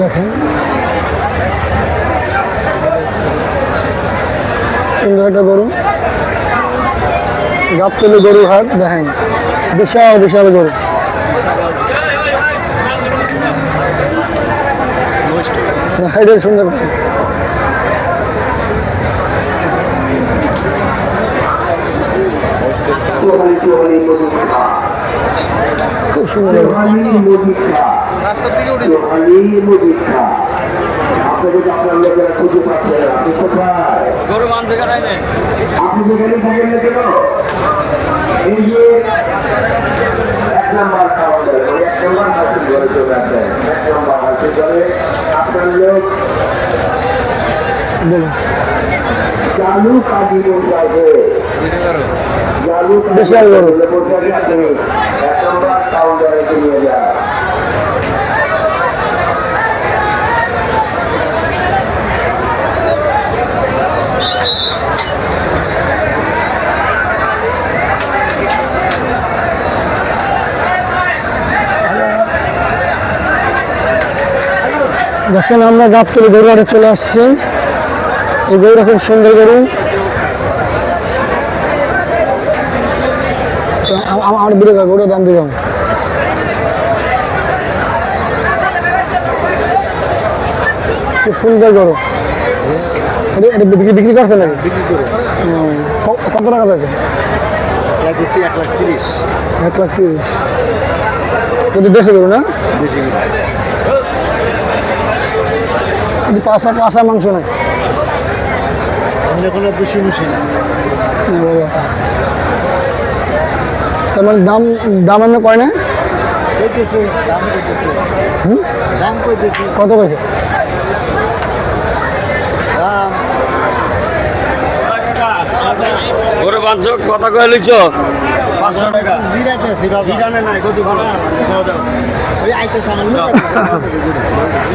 দেখেন। সুন্দর একটা গরু। গাবতলি গরু হাট দেখেন। বিশাল বিশাল গরু। না, এটা সুন্দর। খুব সুন্দর। রাস্তার দিকে উঠে গরু মানতে আপনি যেখানে থাকেন না। কেন এই যে এক নম্বর খাওয়া যায় এক নম্বর হাসিল করে চলে আসেন এক নম্বর হাসিল করে আপনার লোক চালু কাজী বিশাল যান দেখেন আমরা গাবতলি গরু হাটে চলে আসছি। এই গরুটা খুব সুন্দর গরু। আমার বিরে গরুর দাম দিলাম খুব সুন্দর গরু এটা বিক্রি বিক্রি করছে নাকি করে। ক- কত টাকা চাইছে? এক লাখ তিরিশ। এক লাখ তিরিশ। কিন্তু দেশে গরু না? পাশা পাশা মাংস নাই কোনো দুশি মুশি না না, আছে। তার মানে দাম দাম এমনি কয় না? কইতেছে দাম কইতেছে। হুম? দাম কইতেছে। কত কইছে? দাম। গরু মানছ কথা কয়ে কত ওই আইতেছে।